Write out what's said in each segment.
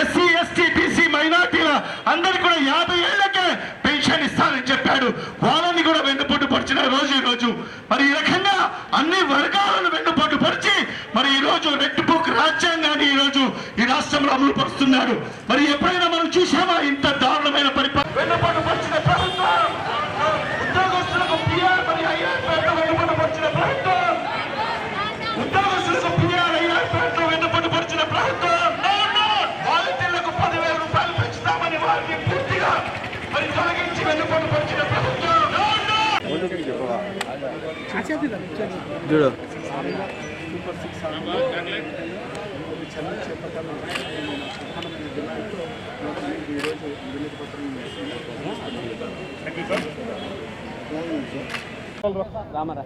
SC ST BC మైనార్టీల అందరికి కూడా యాభై ఏళ్ళకే పెన్షన్ ఇస్తారు చెప్పాడు వాళ్ళని కూడా వెన్నుపోటు పరిచిన రోజు ఈ రోజు మరి ఈ రకంగా అన్ని వర్గాలను వెన్నుపోటు పరిచి మరి ఈ రోజు రెడ్ బుక్ రాజ్యాంగాన్ని ఈ రోజు ఈ రాష్ట్రంలో అమలు పరుస్తున్నాడు. మరి ఎప్పుడైనా మనం చూసామా ఇంత దారుణమైన పరిపాలన. వెన్నుపోటు పరిచిన ప్రభుత్వం. ఉద్యోగస్తులకు పిఆర్ మరి ఐఆర్ పేరుతో వెన్నుపోటు పరిచిన ప్రభుత్వం. ఉద్యోగస్తులకు పిఆర్ ఐఆర్ పేరుతో వెన్నుపోటు పరిచిన ప్రభుత్వం. No, no! వాలంటీర్లకు పదివేల రూపాయలు పెంచుతామని వారిని పూర్తిగా మరి తొలగించి వెన్నుపోటు పరిచిన ప్రభుత్వం No, no! రామరా ప్లీజ్ ఈరోజు వినతి పత్రం రామరా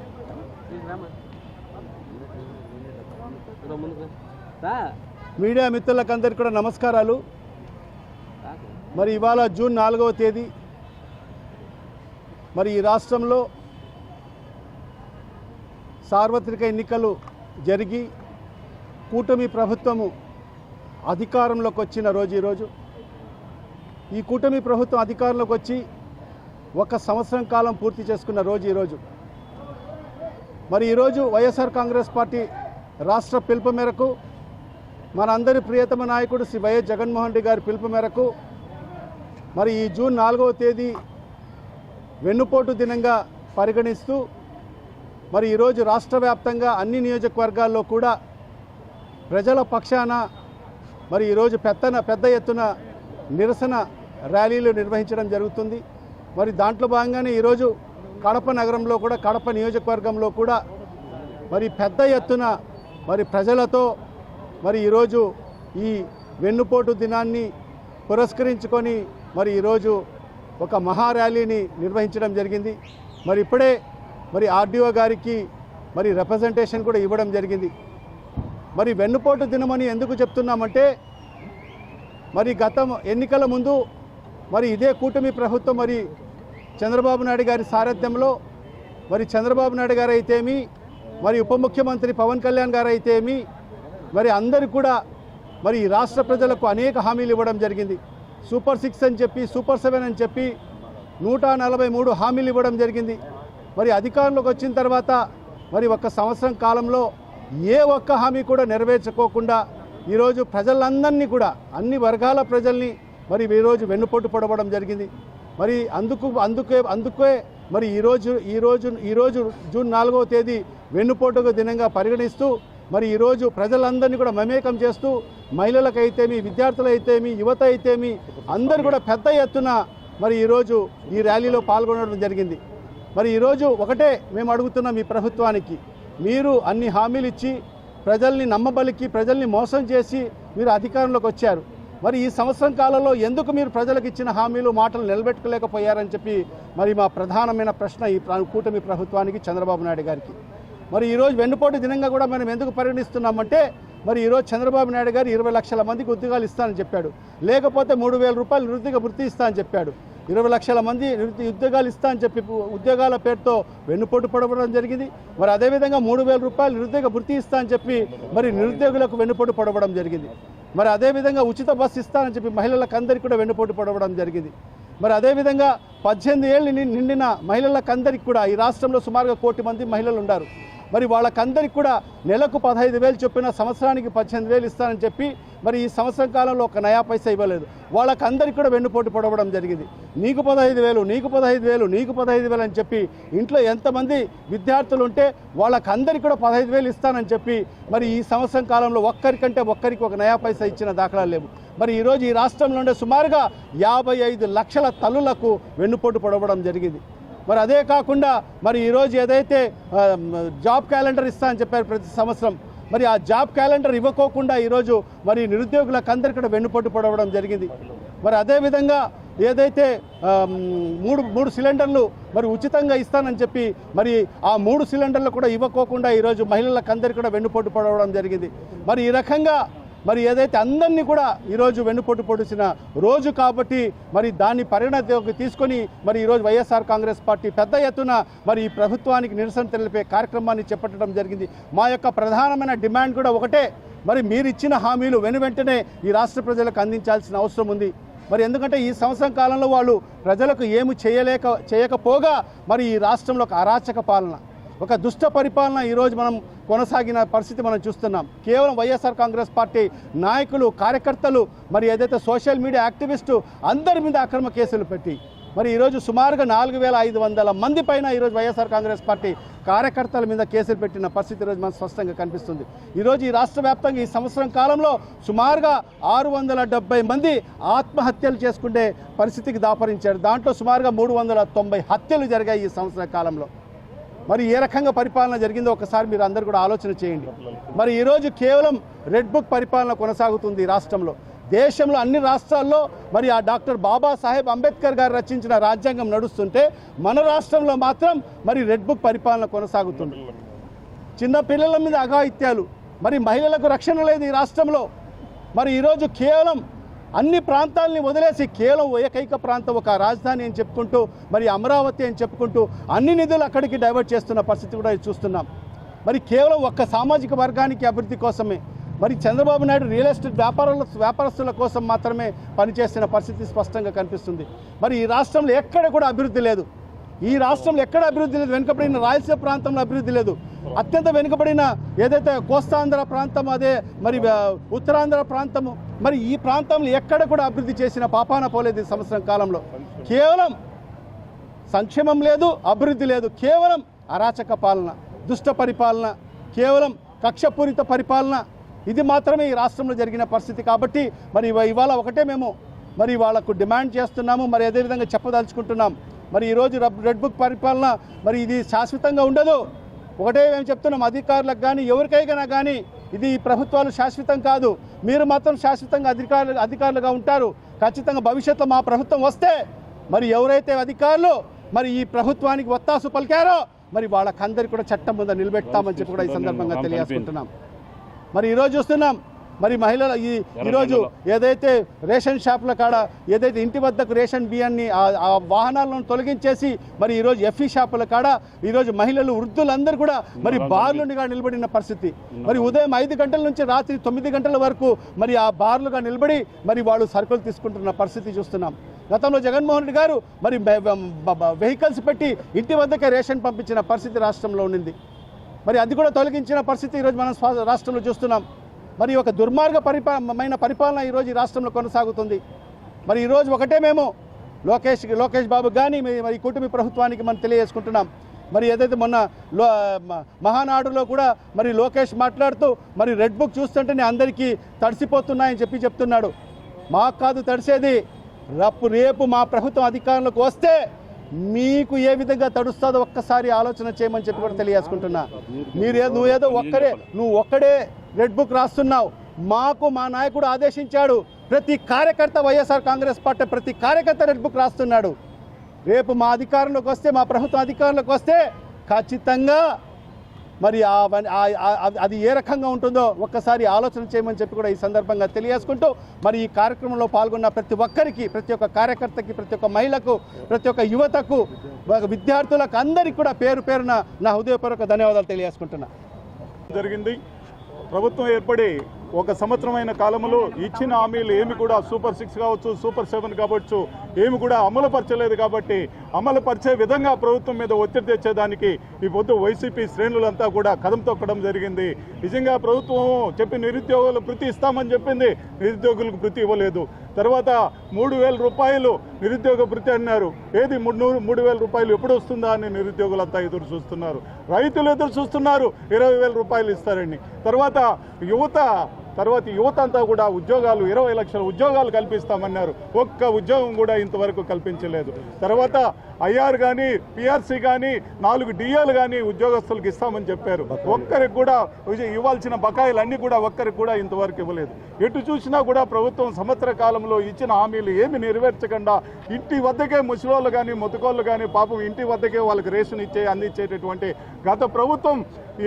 మీడియా మిత్రులకందరికీ కూడా నమస్కారాలు మరి ఇవాళ జూన్ నాలుగవ తేదీ మరి ఈ రాష్ట్రంలో సార్వత్రిక ఎన్నికలు జరిగి కూటమి ప్రభుత్వము అధికారంలోకి వచ్చిన రోజు ఈరోజు. ఈ కూటమి ప్రభుత్వం అధికారంలోకి వచ్చి ఒక సంవత్సరం కాలం పూర్తి చేసుకున్న రోజు ఈరోజు. మరి ఈరోజు వైఎస్ఆర్ కాంగ్రెస్ పార్టీ రాష్ట్ర పిలుపు మేరకు మనందరి ప్రియతమ నాయకుడు శ్రీ వైఎస్ జగన్మోహన్ రెడ్డి గారి పిలుపు మేరకు మరి ఈ జూన్ నాలుగవ తేదీ వెన్నుపోటు దినంగా పరిగణిస్తూ మరి ఈరోజు రాష్ట్ర వ్యాప్తంగా అన్ని నియోజకవర్గాల్లో కూడా ప్రజల పక్షాన మరి ఈరోజు పెద్దన పెద్ద ఎత్తున నిరసన ర్యాలీలు నిర్వహించడం జరుగుతుంది. మరి దాంట్లో భాగంగానే ఈరోజు కడప నగరంలో కూడా కడప నియోజకవర్గంలో కూడా మరి పెద్ద ఎత్తున మరి ప్రజలతో మరి ఈరోజు ఈ వెన్నుపోటు దినాన్ని పురస్కరించుకొని మరి ఈరోజు ఒక మహా ర్యాలీని నిర్వహించడం జరిగింది. మరి ఇప్పుడే మరి ఆర్డీఓ గారికి మరి రిప్రజెంటేషన్ కూడా ఇవ్వడం జరిగింది. మరి వెన్నుపోటు దినమని ఎందుకు చెప్తున్నామంటే మరి గత ఎన్నికల ముందు మరి ఇదే కూటమి ప్రభుత్వం మరి చంద్రబాబు నాయుడు గారి సారథ్యంలో మరి చంద్రబాబు నాయుడు గారు అయితేమి మరి ఉప ముఖ్యమంత్రి పవన్ కళ్యాణ్ గారు అయితేమి మరి అందరు కూడా మరి ఈ రాష్ట్ర ప్రజలకు అనేక హామీలు ఇవ్వడం జరిగింది. సూపర్ సిక్స్ అని చెప్పి సూపర్ సెవెన్ అని చెప్పి నూట నలభై మూడు హామీలు ఇవ్వడం జరిగింది. మరి అధికారంలోకి వచ్చిన తర్వాత మరి ఒక సంవత్సరం కాలంలో ఏ ఒక్క హామీ కూడా నెరవేర్చుకోకుండా ఈరోజు ప్రజలందరినీ కూడా అన్ని వర్గాల ప్రజల్ని మరి ఈరోజు వెన్నుపోటు పొడవడం జరిగింది. మరి అందుకు అందుకే అందుకే మరి ఈరోజు ఈరోజు ఈరోజు జూన్ నాలుగవ తేదీ వెన్నుపోటుకు దినంగా పరిగణిస్తూ మరి ఈరోజు ప్రజలందరినీ కూడా మమేకం చేస్తూ మహిళలకైతేమి విద్యార్థులైతేమి యువత అయితేమి అందరూ కూడా పెద్ద ఎత్తున మరి ఈరోజు ఈ ర్యాలీలో పాల్గొనడం జరిగింది. మరి ఈరోజు ఒకటే మేము అడుగుతున్నాం ఈ ప్రభుత్వానికి. మీరు అన్ని హామీలు ఇచ్చి ప్రజల్ని నమ్మబలికి ప్రజల్ని మోసం చేసి మీరు అధికారంలోకి వచ్చారు. మరి ఈ సంవత్సరం కాలంలో ఎందుకు మీరు ప్రజలకు ఇచ్చిన హామీలు మాటలు నిలబెట్టుకోలేకపోయారని చెప్పి మరి మా ప్రధానమైన ప్రశ్న ఈ కూటమి ప్రభుత్వానికి చంద్రబాబు నాయుడు గారికి. మరి ఈరోజు వెన్నుపోటు దినంగా కూడా మనం ఎందుకు పరిగణిస్తున్నామంటే మరి ఈరోజు చంద్రబాబు నాయుడు గారు ఇరవై లక్షల మందికి ఉద్యోగాలు ఇస్తానని చెప్పాడు. లేకపోతే మూడు వేల రూపాయలు నిరుద్యోగ వృత్తి ఇస్తా అని చెప్పాడు. ఇరవై లక్షల మంది నిరుద్య ఉద్యోగాలు ఇస్తా అని చెప్పి ఉద్యోగాల పేరుతో వెన్నుపోటు పడవడం జరిగింది. మరి అదేవిధంగా మూడు వేల రూపాయలు నిరుద్యోగ వృత్తి ఇస్తా అని చెప్పి మరి నిరుద్యోగులకు వెన్నుపోటు పడవడం జరిగింది. మరి అదేవిధంగా ఉచిత బస్సు ఇస్తానని చెప్పి మహిళలకు అందరికీ కూడా వెన్నుపోటు పడవడం జరిగింది. మరి అదేవిధంగా పద్దెనిమిది ఏళ్ళు ని- నిండిన మహిళలకు అందరికీ కూడా ఈ రాష్ట్రంలో సుమారుగా కోటి మంది మహిళలు ఉన్నారు. మరి వాళ్ళకందరికి కూడా నెలకు పదహైదు వేలు చొప్పున సంవత్సరానికి పద్దెనిమిది వేలు ఇస్తానని చెప్పి మరి ఈ సంవత్సరం కాలంలో ఒక నయా పైసా ఇవ్వలేదు. వాళ్ళకందరికీ కూడా వెన్నుపోటు పొడవడం జరిగింది. నీకు పదహైదు వేలు నీకు పదహైదు వేలు నీకు పదహైదు వేలు అని చెప్పి ఇంట్లో ఎంతమంది విద్యార్థులు ఉంటే వాళ్ళకందరికీ కూడా పదహైదు వేలు ఇస్తానని చెప్పి మరి ఈ సంవత్సరం కాలంలో ఒక్కరికంటే ఒక్కరికి ఒక నయా పైసా ఇచ్చిన దాఖలాలు లేవు. మరి ఈరోజు ఈ రాష్ట్రంలో ఉండే సుమారుగా యాభై ఐదు లక్షల తల్లులకు వెన్నుపోటు పొడవడం జరిగింది. మరి అదే కాకుండా మరి ఈరోజు ఏదైతే జాబ్ క్యాలెండర్ ఇస్తా అని చెప్పారు ప్రతి సంవత్సరం మరి ఆ జాబ్ క్యాలెండర్ ఇవ్వకోకుండా ఈరోజు మరి నిరుద్యోగులకు అందరికీ కూడా వెన్నుపోటు పడవడం జరిగింది. మరి అదేవిధంగా ఏదైతే మూడు మూడు సిలిండర్లు మరి ఉచితంగా ఇస్తానని చెప్పి మరి ఆ మూడు సిలిండర్లు కూడా ఇవ్వకోకుండా ఈరోజు మహిళలకు అందరికీ కూడా వెన్నుపోటు పడవడం జరిగింది. మరి ఈ రకంగా మరి ఏదైతే అందరినీ కూడా ఈరోజు వెన్నుపోటు పొడిచిన రోజు కాబట్టి మరి దాన్ని పరిగణలోకి తీసుకొని మరి ఈరోజు వైఎస్ఆర్ కాంగ్రెస్ పార్టీ పెద్ద ఎత్తున మరి ఈ ప్రభుత్వానికి నిరసన తెలిపే కార్యక్రమాన్ని చేపట్టడం జరిగింది. మా యొక్క ప్రధానమైన డిమాండ్ కూడా ఒకటే. మరి మీరు ఇచ్చిన హామీలు వెను వెంటనే ఈ రాష్ట్ర ప్రజలకు అందించాల్సిన అవసరం ఉంది. మరి ఎందుకంటే ఈ సంవత్సరం కాలంలో వాళ్ళు ప్రజలకు ఏమి చేయలేక చేయకపోగా మరి ఈ రాష్ట్రంలో ఒక అరాచక పాలన. ఒక దుష్ట పరిపాలన ఈరోజు మనం కొనసాగిన పరిస్థితి మనం చూస్తున్నాం. కేవలం వైఎస్ఆర్ కాంగ్రెస్ పార్టీ నాయకులు కార్యకర్తలు మరి ఏదైతే సోషల్ మీడియా యాక్టివిస్టు అందరి మీద అక్రమ కేసులు పెట్టి మరి ఈరోజు సుమారుగా నాలుగు వేల ఐదు వందల మంది పైన ఈరోజు వైఎస్ఆర్ కాంగ్రెస్ పార్టీ కార్యకర్తల మీద కేసులు పెట్టిన పరిస్థితి ఈరోజు మనకు స్పష్టంగా కనిపిస్తుంది. ఈరోజు ఈ రాష్ట్ర వ్యాప్తంగా ఈ సంవత్సరం కాలంలో సుమారుగా ఆరు వందల డెబ్బై మంది ఆత్మహత్యలు చేసుకునే పరిస్థితికి దాపరించారు. దాంట్లో సుమారుగా మూడు వందల తొంభై హత్యలు జరిగాయి ఈ సంవత్సర కాలంలో. మరి ఏ రకంగా పరిపాలన జరిగిందో ఒకసారి మీరు అందరు కూడా ఆలోచన చేయండి. మరి ఈరోజు కేవలం రెడ్ బుక్ పరిపాలన కొనసాగుతుంది ఈ రాష్ట్రంలో. దేశంలో అన్ని రాష్ట్రాల్లో మరి ఆ డాక్టర్ బాబాసాహెబ్ అంబేద్కర్ గారు రచించిన రాజ్యాంగం నడుస్తుంటే మన రాష్ట్రంలో మాత్రం మరి రెడ్ బుక్ పరిపాలన కొనసాగుతుంది. చిన్న పిల్లల మీద అఘాయిత్యాలు మరి మహిళలకు రక్షణ లేదు ఈ రాష్ట్రంలో. మరి ఈరోజు కేవలం అన్ని ప్రాంతాలని వదిలేసి కేవలం ఏకైక ప్రాంతం ఒక రాజధాని అని చెప్పుకుంటూ మరి అమరావతి అని చెప్పుకుంటూ అన్ని నిధులు అక్కడికి డైవర్ట్ చేస్తున్న పరిస్థితి కూడా చూస్తున్నాం. మరి కేవలం ఒక్క సామాజిక వర్గానికి అభివృద్ధి కోసమే మరి చంద్రబాబు నాయుడు రియల్ ఎస్టేట్ వ్యాపారుల వ్యాపారస్తుల కోసం మాత్రమే పనిచేస్తున్న పరిస్థితి స్పష్టంగా కనిపిస్తుంది. మరి ఈ రాష్ట్రంలో ఎక్కడ కూడా అభివృద్ధి లేదు. ఈ రాష్ట్రంలో ఎక్కడ అభివృద్ధి లేదు? వెనుకబడిన రాయలసీమ ప్రాంతంలో అభివృద్ధి లేదు. అత్యంత వెనుకబడిన ఏదైతే కోస్తాంధ్ర ప్రాంతం అదే మరి ఉత్తరాంధ్ర ప్రాంతము మరి ఈ ప్రాంతంలో ఎక్కడ కూడా అభివృద్ధి చేసిన పాపాన పోలేదు ఈ సంవత్సరం కాలంలో. కేవలం సంక్షేమం లేదు అభివృద్ధి లేదు కేవలం అరాచక పాలన దుష్ట పరిపాలన కేవలం కక్షపూరిత పరిపాలన. ఇది మాత్రమే ఈ రాష్ట్రంలో జరిగిన పరిస్థితి కాబట్టి మరి ఇవాళ ఒకటే మేము మరి వాళ్ళకు డిమాండ్ చేస్తున్నాము మరి అదేవిధంగా చెప్పదలుచుకుంటున్నాం. మరి ఈరోజు రెడ్ బుక్ పరిపాలన మరి ఇది శాశ్వతంగా ఉండదు. ఒకటే మేము చెప్తున్నాం అధికారులకు కానీ ఎవరికైనా కానీ ఇది ఈ ప్రభుత్వాలు శాశ్వతం కాదు. మీరు మాత్రం శాశ్వతంగా అధికారులు అధికారులుగా ఉంటారు. ఖచ్చితంగా భవిష్యత్తులో మా ప్రభుత్వం వస్తే మరి ఎవరైతే అధికారులు మరి ఈ ప్రభుత్వానికి ఒత్తాసు పలికారో మరి వాళ్ళకందరికీ కూడా చట్టం ముందు నిలబెడతామని చెప్పి కూడా ఈ సందర్భంగా తెలియజేసుకుంటున్నాం. మరి ఈరోజు చూస్తున్నాం మరి మహిళల ఈ ఈరోజు ఏదైతే రేషన్ షాపుల కాడ ఏదైతే ఇంటి వద్దకు రేషన్ బియ్యాన్ని ఆ- వాహనాలను తొలగించేసి మరి ఈరోజు ఎఫ్ఈ షాపుల కాడ ఈరోజు మహిళలు వృద్ధులందరూ కూడా మరి బార్లునిగా నిలబడిన పరిస్థితి. మరి ఉదయం ఐదు గంటల నుంచి రాత్రి తొమ్మిది గంటల వరకు మరి ఆ బార్లుగా నిలబడి మరి వాళ్ళు సరుకులు తీసుకుంటున్న పరిస్థితి చూస్తున్నాం. గతంలో జగన్మోహన్ రెడ్డి గారు మరి వెహికల్స్ పెట్టి ఇంటి వద్దకే రేషన్ పంపించిన పరిస్థితి రాష్ట్రంలో ఉండింది. మరి అది కూడా తొలగించిన పరిస్థితి ఈరోజు మనం రాష్ట్రంలో చూస్తున్నాం. మరి ఒక దుర్మార్గ పరిపాలన పరిపాలన ఈరోజు ఈ రాష్ట్రంలో కొనసాగుతుంది. మరి ఈరోజు ఒకటే మేము లోకేష్ లోకేష్ బాబు కానీ మరి కూటమి ప్రభుత్వానికి మనం తెలియజేసుకుంటున్నాం. మరి ఏదైతే మొన్న లో మహానాడులో కూడా మరి లోకేష్ మాట్లాడుతూ మరి రెడ్ బుక్ చూస్తుంటేనే అందరికీ తడిసిపోతున్నాయని చెప్పి చెప్తున్నాడు. మాకు కాదు తడిసేది. రప్పు రేపు మా ప్రభుత్వం అధికారంలోకి వస్తే మీకు ఏ విధంగా తడుస్తుందో ఒక్కసారి ఆలోచన చేయమని చెప్పి కూడా తెలియజేసుకుంటున్నా. మీరు నువ్వు ఏదో ఒక్కడే నువ్వు ఒక్కడే రెడ్ బుక్ రాస్తున్నావు. మాకు మా నాయకుడు ఆదేశించాడు. ప్రతి కార్యకర్త వైఎస్ఆర్ కాంగ్రెస్ పార్టీ ప్రతి కార్యకర్త రెడ్ బుక్ రాస్తున్నాడు. రేపు మా అధికారంలోకి వస్తే మా ప్రభుత్వం అధికారంలోకి వస్తే ఖచ్చితంగా మరి అది ఏ రకంగా ఉంటుందో ఒక్కసారి ఆలోచన చేయమని చెప్పి కూడా ఈ సందర్భంగా తెలియజేసుకుంటూ మరి ఈ కార్యక్రమంలో పాల్గొన్న ప్రతి ఒక్కరికి ప్రతి ఒక్క కార్యకర్తకి ప్రతి ఒక్క మహిళకు ప్రతి ఒక్క యువతకు విద్యార్థులకు అందరికీ కూడా పేరు పేరున నా హృదయపూర్వక ధన్యవాదాలు తెలియజేసుకుంటున్నా. జరిగింది. ప్రభుత్వం ఏర్పడి ఒక సంవత్సరమైన కాలంలో ఇచ్చిన హామీలు ఏమి కూడా సూపర్ సిక్స్ కావచ్చు సూపర్ సెవెన్ కావచ్చు ఏమి కూడా అమలు పరచలేదు కాబట్టి అమలు పరిచే విధంగా ప్రభుత్వం మీద ఒత్తిడి తెచ్చేదానికి ఈ పొద్దు వైసీపీ శ్రేణులంతా కూడా కదం తొక్కడం జరిగింది. నిజంగా ప్రభుత్వం చెప్పి నిరుద్యోగులు వృత్తి ఇస్తామని చెప్పింది నిరుద్యోగులకు వృత్తి ఇవ్వలేదు. తర్వాత మూడు వేల రూపాయలు నిరుద్యోగ వృత్తి అన్నారు. ఏది మూడు మూడు వేల రూపాయలు ఎప్పుడు వస్తుందా అని నిరుద్యోగులంతా ఎదురు చూస్తున్నారు. రైతులు ఎదురు చూస్తున్నారు ఇరవై వేల రూపాయలు ఇస్తారని. తర్వాత యువత తర్వాత యువత అంతా కూడా ఉద్యోగాలు ఇరవై లక్షల ఉద్యోగాలు కల్పిస్తామన్నారు. ఒక్క ఉద్యోగం కూడా ఇంతవరకు కల్పించలేదు. తర్వాత ఐఆర్ కానీ పిఆర్సీ కానీ నాలుగు డిఏలు కానీ ఉద్యోగస్తులకు ఇస్తామని చెప్పారు. ఒక్కరికి కూడా ఇవ్వాల్సిన బకాయిలు అన్ని కూడా ఒక్కరికి కూడా ఇంతవరకు ఇవ్వలేదు. ఎటు చూసినా కూడా ప్రభుత్వం సంవత్సర కాలంలో ఇచ్చిన హామీలు ఏమి నెరవేర్చకుండా ఇంటి వద్దకే ముసలోళ్ళు కానీ ముతకోళ్ళు కానీ పాపం ఇంటి వద్దకే వాళ్ళకి రేషన్ ఇచ్చే అందించేటటువంటి గత ప్రభుత్వం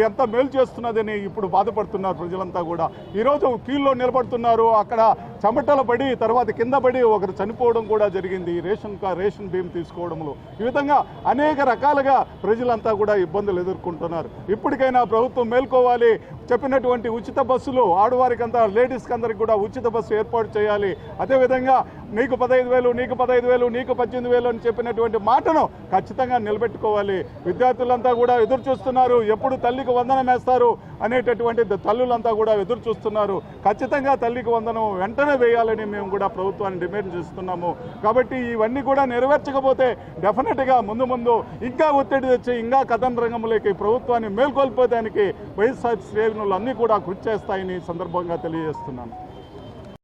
ఎంత మేలు చేస్తున్నదని ఇప్పుడు బాధపడుతున్నారు ప్రజలంతా కూడా. ఈరోజు క్యూల్లో నిలబడుతున్నారు. అక్కడ చెమటలు పడి తర్వాత కింద పడి ఒకరు చనిపోవడం కూడా జరిగింది. రేషన్ రేషన్ బియ్యం తీసుకోవడంలో. ఈ విధంగా అనేక రకాలుగా ప్రజలంతా కూడా ఇబ్బందులు ఎదుర్కొంటున్నారు. ఇప్పటికైనా ప్రభుత్వం మేల్కోవాలి. చెప్పినటువంటి ఉచిత బస్సులు ఆడవారికి అంతా లేడీస్కి అందరికి కూడా ఉచిత బస్సు ఏర్పాటు చేయాలి. అదేవిధంగా నీకు పదహైదు వేలు నీకు పదహైదు వేలు నీకు పద్దెనిమిది వేలు అని చెప్పినటువంటి మాటను ఖచ్చితంగా నిలబెట్టుకోవాలి. విద్యార్థులంతా కూడా ఎదురు చూస్తున్నారు. ఎప్పుడు తల్లికి వందనం వేస్తారు అనేటటువంటి తల్లులంతా కూడా ఎదురు చూస్తున్నారు. ఖచ్చితంగా తల్లికి వందనం వెంటనే వేయాలని మేము కూడా ప్రభుత్వాన్ని డిమాండ్ చేస్తున్నాము. కాబట్టి ఇవన్నీ కూడా నెరవేర్చకపోతే డెఫినెట్గా ముందు ముందు ఇంకా ఒత్తిడి తెచ్చి ఇంకా కథన రంగంలోకి ప్రభుత్వాన్ని మేల్కొల్పోదానికి వైఎస్ఆర్ శ్రేణులు అన్నీ కూడా కృషి చేస్తాయని సందర్భంగా తెలియజేస్తున్నాను.